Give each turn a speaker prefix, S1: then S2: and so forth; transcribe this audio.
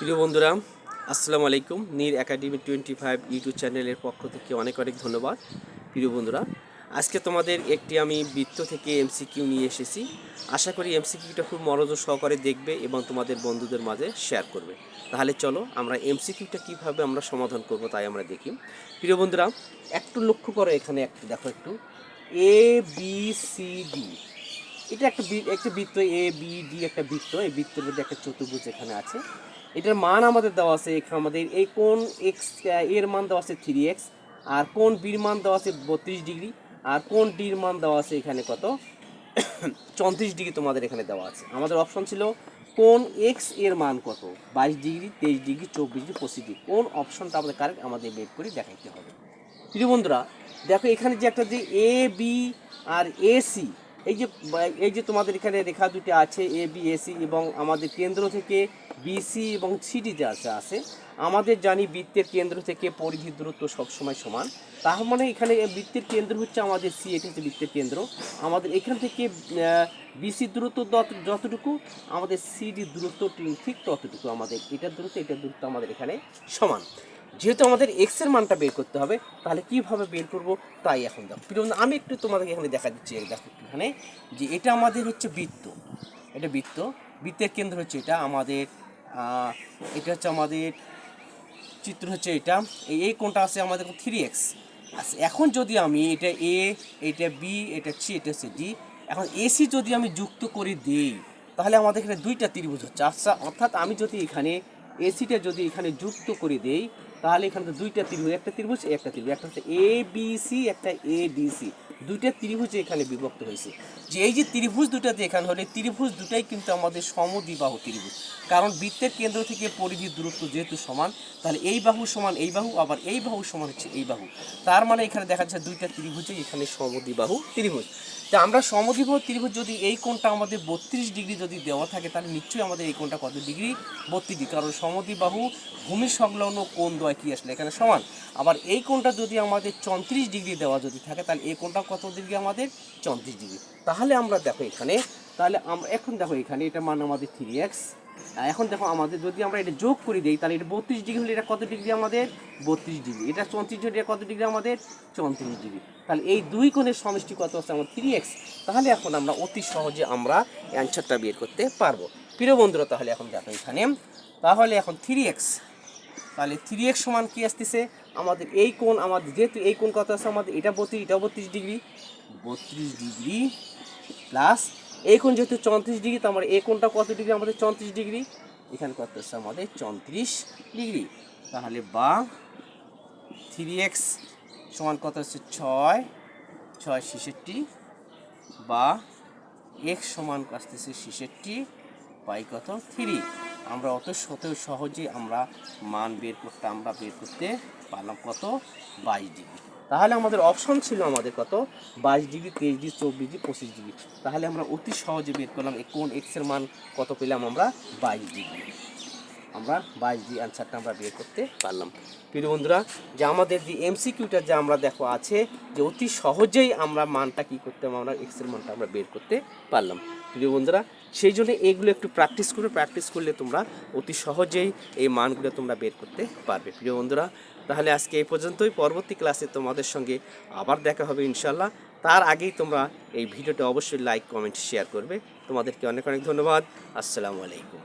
S1: প্রিয় বন্ধুরা, আসসালামু আলাইকুম। Neer academy twenty five YouTube চ্যানেলের পক্ষ থেকে অনেক অনেক ধন্যবাদ। প্রিয় বন্ধুরা, আজকে তোমাদের একটি আমি বৃত্ত থেকে এমসিকিউ নিয়ে এসেছি। আশা করি এমসিকিউটা খুব মনোযোগ সহকারে দেখবে এবং তোমাদের বন্ধুদের মাঝে শেয়ার করবে। তাহলে চলো আমরা এমসিকিউটা কীভাবে আমরা সমাধান করব তাই আমরা দেখি। প্রিয় বন্ধুরা, একটু লক্ষ্য করো এখানে একটু, দেখো একটু। এ বি সি ডি এটা একটা একটা বৃত্ত এ বি ডি একটা বৃত্ত। এই বৃত্তের মধ্যে একটা চতুর্ভুজ এখানে আছে। এটার মান আমাদের দেওয়া আছে এখানে আমাদের এই কোন এক্সের মান দেওয়া আছে থ্রি এক্স আর কোন বির মান দেওয়া আছে বত্রিশ ডিগ্রি, আর কোন ডির মান দেওয়া আছে এখানে কত? চৌত্রিশ ডিগ্রি তোমাদের এখানে দেওয়া আছে। আমাদের অপশন ছিল কোন এক্সের মান কত? বাইশ ডিগ্রি, তেইশ ডিগ্রি, চব্বিশ ডিগ্রি, পঁচিশ ডিগ্রি। কোন অপশনটা আমাদের কারেক্ট আমাদের বের করে দেখাইতে হবে। প্রিয় বন্ধুরা, দেখো এখানে যে একটা যে এ বি আর এসি এই যে এই যে তোমাদের এখানে রেখা দুটি আছে এ বি এসি এবং আমাদের কেন্দ্র থেকে বিসি এবং সিডি যা আছে আমাদের জানি বৃত্তের কেন্দ্র থেকে পরিধি দূরত্ব সবসময় সমান। তার মানে এখানে বৃত্তের কেন্দ্র হচ্ছে আমাদের সি এটা হচ্ছে বৃত্তের কেন্দ্র। আমাদের এখান থেকে বিসি দূরত্ব যতটুকু, আমাদের সিডি দূরত্ব ঠিক ততটুকু আমাদের, এটার দূরত্ব এটার দূরত্ব আমাদের এখানে সমান। যেহেতু আমাদের এক্সের মানটা বের করতে হবে, তাহলে কীভাবে বের করব তাই এখন দেখো। আমি একটু তোমাদেরকে এখানে দেখা দিচ্ছি দেখো এখানে যে এটা আমাদের হচ্ছে বৃত্ত। এটা বৃত্ত, বৃত্তের কেন্দ্র হচ্ছে এটা, আমাদের এটা হচ্ছে আমাদের চিত্র হচ্ছে এটা, এই কোনটা আছে আমাদের থ্রি এক্স আচ্ছা এখন যদি আমি এটা এ এটা বি এটা সি এটা হচ্ছে ডি এখন এসি যদি আমি যুক্ত করে দিই, তাহলে আমাদের এখানে দুইটা ত্রিভুজ হচ্ছে। আচ্ছা অর্থাৎ আমি যদি এখানে এসিটা যদি এখানে যুক্ত করে দেই তাহলে এখানে দুইটা ত্রিভুজ, একটা ত্রিভুজ একটা ত্রিভুজ। একটা হচ্ছে এ বি সি একটা এ ডি সি দুইটা ত্রিভুজ এখানে বিভক্ত হয়েছে। যে এই যে ত্রিভুজ দুটা এখানে হলে ত্রিভুজ দুটাই কিন্তু আমাদের সমদ্বিবাহু ত্রিভুজ। কারণ বৃত্তের কেন্দ্র থেকে পরিধির দূরত্ব যেহেতু সমান, তাহলে এই বাহু সমান এই বাহু, আবার এই বাহু সমান হচ্ছে এই বাহু। তার মানে এখানে দেখা যাচ্ছে দুইটা ত্রিভুজে এখানে সমদ্বিবাহু ত্রিভুজ। তা আমরা সমদ্বিবাহু ত্রিভুজ যদি এই কোণটা আমাদের বত্রিশ ডিগ্রি যদি দেওয়া থাকে, তাহলে নিশ্চয়ই আমাদের এই কোণটা কত ডিগ্রি? বত্রিশ ডিগ্রি। কারণ সমদ্বিবাহু ভূমি সংলগ্ন কোণ দয় কি আসলে? এখানে সমান। আবার এই কোণটা যদি আমাদের চৌত্রিশ ডিগ্রি দেওয়া যদি থাকে, তাহলে এই কোণটা কত ডিগ্রি আমাদের? চৌত্রিশ ডিগ্রি। তাহলে আমরা দেখো এখানে, তাহলে আমরা এখন দেখো এখানে, এটা মান আমাদের থ্রি এক্স এখন দেখো আমাদের যদি আমরা এটা যোগ করে দিই, তাহলে এটা বত্রিশ ডিগ্রি হলে এটা কত ডিগ্রি আমাদের? বত্রিশ ডিগ্রি। এটা চৌত্রিশ ডিগ্রি কত ডিগ্রি আমাদের? চৌত্রিশ ডিগ্রি। তাহলে এই দুই কোণের সমষ্টি কত আছে আমার থ্রি এক্স তাহলে এখন আমরা অতি সহজে আমরা অ্যান্সারটা বের করতে পারব। প্রিয় বন্ধুরা, তাহলে এখন দেখো এখানে। তাহলে এখন থ্রি এক্স তাহলে থ্রি এক্স সমান কী আসতেছে? আমাদের এই কোণ, আমাদের যেহেতু এই কোণ কত আছে আমাদের? এটা বত্রিশ এটা বত্রিশ ডিগ্রি। বত্রিশ ডিগ্রি। প্লাস এই কোণ যেহেতু চৌত্রিশ ডিগ্রি, তো আমার এই কোণটা কত ডিগ্রি? আমাদের চৌত্রিশ ডিগ্রি। এখানে কত হচ্ছে? আমাদের চৌত্রিশ ডিগ্রি। তাহলে বা থ্রি এক্স সমান কত হচ্ছে? ছয়। ছয় ছেষট্টি। বা এক্স সমান আসতেছে ছেষট্টি পাই কত? থ্রি আমরা অত শত সহজে আমরা মান বের করতে আমরা বের করতে পারলাম কত? বাইশ ডিগ্রি। তাহলে আমাদের অপশন ছিল আমাদের কত? বাইশ ডিগ্রি, তেইশ ডিগ্রি, চব্বিশ ডিগ্রি, পঁচিশ ডিগ্রি। তাহলে আমরা অতি সহজে বের করলাম কোন এক্সের মান কত পেলাম আমরা? বাইশ ডিগ্রি। আমরা বাইশ দিয়ে অ্যান্সারটা আমরা বের করতে পারলাম। প্রিয় বন্ধুরা, যে আমাদের যে এমসিকিউটা যে আমরা দেখো আছে, যে অতি সহজেই আমরা মানটা কি করতে আমরা এক্সের মানটা আমরা বের করতে পারলাম। প্রিয় বন্ধুরা, সেই জন্য এগুলো একটু প্র্যাকটিস করে প্র্যাকটিস করলে তোমরা অতি সহজেই এই মানগুলো তোমরা বের করতে পারবে। প্রিয় বন্ধুরা, তাহলে আজকে এই পর্যন্তই। পরবর্তী ক্লাসে তোমাদের সঙ্গে আবার দেখা হবে ইনশাল্লাহ তার আগেই তোমরা এই ভিডিওটা অবশ্যই লাইক কমেন্ট শেয়ার করবে। তোমাদেরকে অনেক অনেক ধন্যবাদ। আসসালামু আলাইকুম।